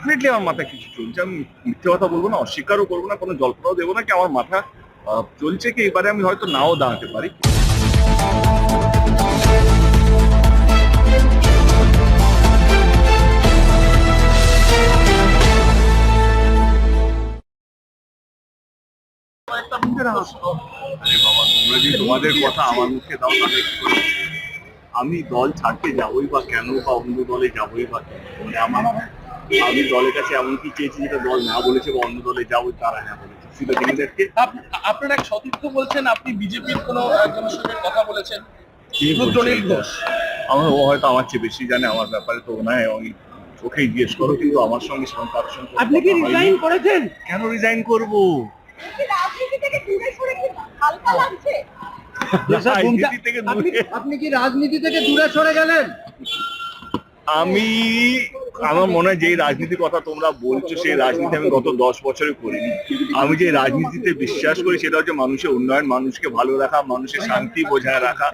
Definitely আমার মাথায় কিছু চলছে আমি মিথ্যে কথা বলব না, অস্বীকারও করব না, কোনো জল্পনাও দেবো না, কি আমার মাথা চলছে কি এবারে আমি হয়তো নাও দাঁড়াতে পারি তোমাদের কথা আমার মুখে দাও? আমি দল ছাড়তে যাবোই বা কেন বা অন্য দলে যাবোই বা কেন? মানে আমার আমি দলের কাছে এমন কি চেয়েছি যেটা দল না বলেছে বা অন্য দলে যাব তারা হ্যাঁ বলেছে। আপনার এক সতীর্থ বলছেন আপনি বিজেপির কোন একজনের সঙ্গে কথা বলেছেন? কি রুদ্রনীল ঘোষ। আমার ও হয়তো আমার চেয়ে বেশি জানে আমার ব্যাপারে তো নয় ওই চোখেই জিজ্ঞেস করো কিন্তু আমার সঙ্গে সঙ্গে আপনি কি রিজাইন করেছেন? কেন রিজাইন করব? রাজনীতি থেকে দূরে সরে কি হালকা লাগছে? রাজনীতি থেকে আপনি আপনি কি রাজনীতি থেকে দূরে সরে গেলেন? আমি আমার মনে হয় যেই রাজনীতির কথা তোমরা বলছো, সেই রাজনীতি আমি গত দশ বছরে করিনি। আমি যে রাজনীতিতে বিশ্বাস করি, সেটা হচ্ছে মানুষের উন্নয়ন, মানুষকে ভালো রাখা, মানুষের শান্তি বজায় রাখা।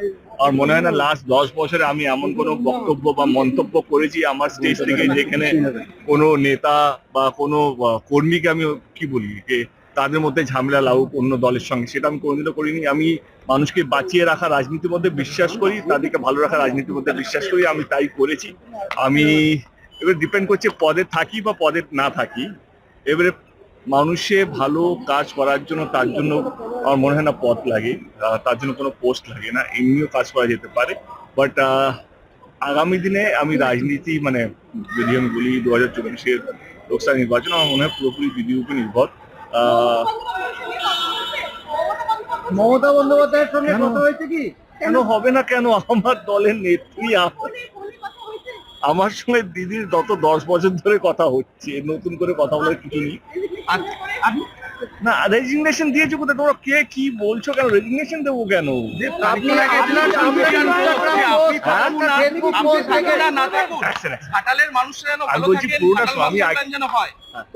আর মনে হয় না লাস্ট দশ বছরে আমি এমন কোনো বক্তব্য বা মন্তব্য করেছি আমার স্টেজ থেকে যেখানে কোনো নেতা বা কোনো কর্মীকে আমি কি বলি, যে তাদের মধ্যে ঝামেলা লাগুক অন্য দলের সঙ্গে, সেটা আমি কোনোদিনও করিনি। আমি মানুষকে বাঁচিয়ে রাখা রাজনীতির মধ্যে বিশ্বাস করি, তাদেরকে ভালো রাখা রাজনীতির মধ্যে বিশ্বাস করি, আমি তাই করেছি। আমি এবার ডিপেন্ড করছে পদে থাকি বা পদে না থাকি। এবারে মানুষে ভালো কাজ করার জন্য তার জন্য আমার মনে হয় না পদ লাগে তার জন্য কোনো পোস্ট লাগে না এমনিও কাজ করা যেতে পারে। বাট আগামী দিনে আমি রাজনীতি মানে যদি আমি বলি দু হাজার চব্বিশের লোকসভা নির্বাচন আমার মনে হয় পুরোপুরি দিদির উপর নির্ভর। আহ, মমতা বন্দ্যোপাধ্যায়ের সঙ্গে কেন? কথা হয়েছে কি? কেন হবে না কেন? আমার দলের নেত্রী আমার সঙ্গে দিদির গত দশ বছর ধরে কথা হচ্ছে, নতুন করে কথা বলার কিছু নেই। না রেজিগনেশন দিয়েছ কোথায়? তোমরা কে কি বলছো কেন? রেজিগনেশন দেবো কেন? আমি হয়।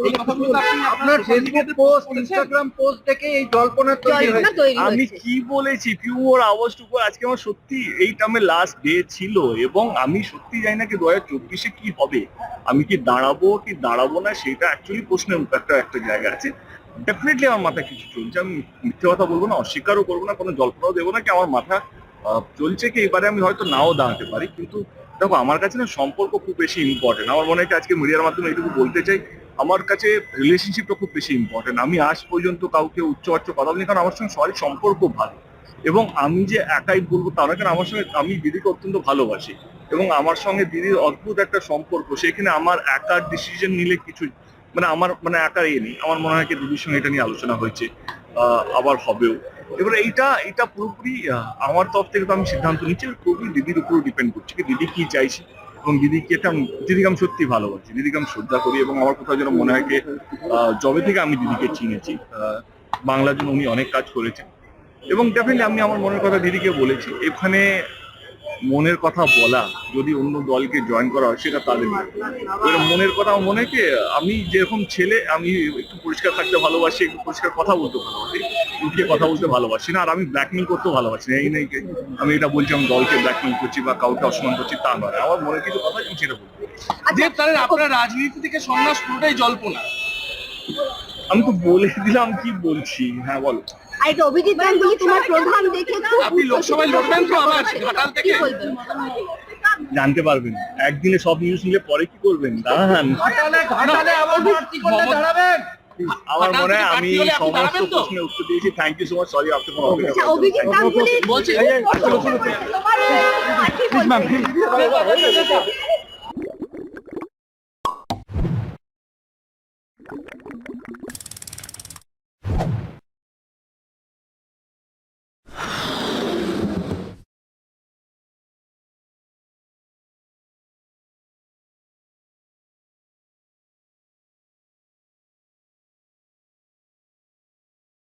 এই কথাগুলো তো আপনি আপনার ফেসবুক পোস্ট ইনস্টাগ্রাম পোস্ট থেকে এই জল্পনা তৈরি জল্পনা হয়েছে। তৈরি আমি কি বলেছি? পিউর আওয়াজ টুকু আজকে আমার সত্যি এইটা আমার লাস্ট ডে ছিল এবং আমি সত্যি জানি না কি দু হাজার চব্বিশে কি হবে। আমি কি দাঁড়াবো কি দাঁড়াবো না সেটা অ্যাকচুয়ালি প্রশ্নের একটা একটা জায়গা আছে। ডেফিনেটলি আমার মাথায় কিছু চলছে। আমি মিথ্যে কথা বলব না, অস্বীকারও করব না, কোনো জল্পনাও দেবো না কি আমার মাথা চলছে কি এবারে আমি হয়তো নাও দাঁড়াতে পারি। কিন্তু দেখো, আমার কাছে না সম্পর্ক খুব বেশি ইম্পর্টেন্ট আমার মনে হয় আজকে মিডিয়ার মাধ্যমে এইটুকু বলতে চাই, আমার কাছে রিলেশনশিপটা খুব বেশি ইম্পর্টেন্ট আমি আজ পর্যন্ত কাউকে উচ্চ আচ্চ কথা বলি কারণ আমার সঙ্গে সবারই সম্পর্ক ভালো। এবং আমি যে একাই বলব তা না কারণ আমার সঙ্গে, আমি দিদিকে অত্যন্ত ভালোবাসি। এবং আমার সঙ্গে দিদির অদ্ভুত একটা সম্পর্ক সেখানে আমার একার ডিসিশন নিলে কিছু মানে আমার মানে একা এ নেই। আমার মনে হয় কি দিদির সঙ্গে এটা নিয়ে আলোচনা হয়েছে আবার হবেও। এবার এইটা এটা পুরোপুরি আমার তরফ থেকে তো আমি সিদ্ধান্ত নিচ্ছি পুরোপুরি দিদির উপর ডিপেন্ড করছে কি দিদি কি চাইছে। এবং দিদিকে এটা দিদিকে আমি সত্যি ভালোবাসি। দিদিকে আমি শ্রদ্ধা করি এবং আমার কোথাও যেন মনে হয় আহ, যবে থেকে আমি দিদিকে চিনেছি বাংলার জন্য উনি অনেক কাজ করেছেন। এবং ডেফিনেটলি আমি আমার মনের কথা দিদিকে বলেছি। এখানে মনের কথা বলা যদি অন্য দলকে জয়েন করা হয় সেটা তাদের। এবার মনের কথা মনে কি আমি যেরকম ছেলে আমি একটু পরিষ্কার থাকতে ভালোবাসি একটু পরিষ্কার কথা বলতে ভালোবাসি কথা বলতে ভালোবাসি না আর আমি ব্ল্যাকমেল করতেও ভালোবাসি না। এই নেই আমি এটা বলছি আমি দলকে ব্ল্যাকমেল করছি বা কাউকে অসম্মান করছি তা নয়। আমার মনে কিছু কথা আমি সেটা বলব। যে তাহলে আপনার রাজনীতি থেকে সন্ন্যাস পুরোটাই জল্পনা। আমি তো বলে দিলাম কি বলছি। হ্যাঁ বলো। আর এটা অভিজিৎ গাঙ্গুলি তোমার প্রধান দেখে খুব আপনি লোকসভায় লড়বেন তো আবার ঘাটাল থেকে জানতে পারবেন। একদিনে সব নিউজ নিলে পরে কি করবেন? দাঁড়ান। ঘাটালে ঘাটালে আবার প্রার্থী করলে দাঁড়াবেন। আমার মনে হয় আমি সমস্ত প্রশ্নের উত্তর দিয়েছি। Thank you so much sorry আপনি কোনো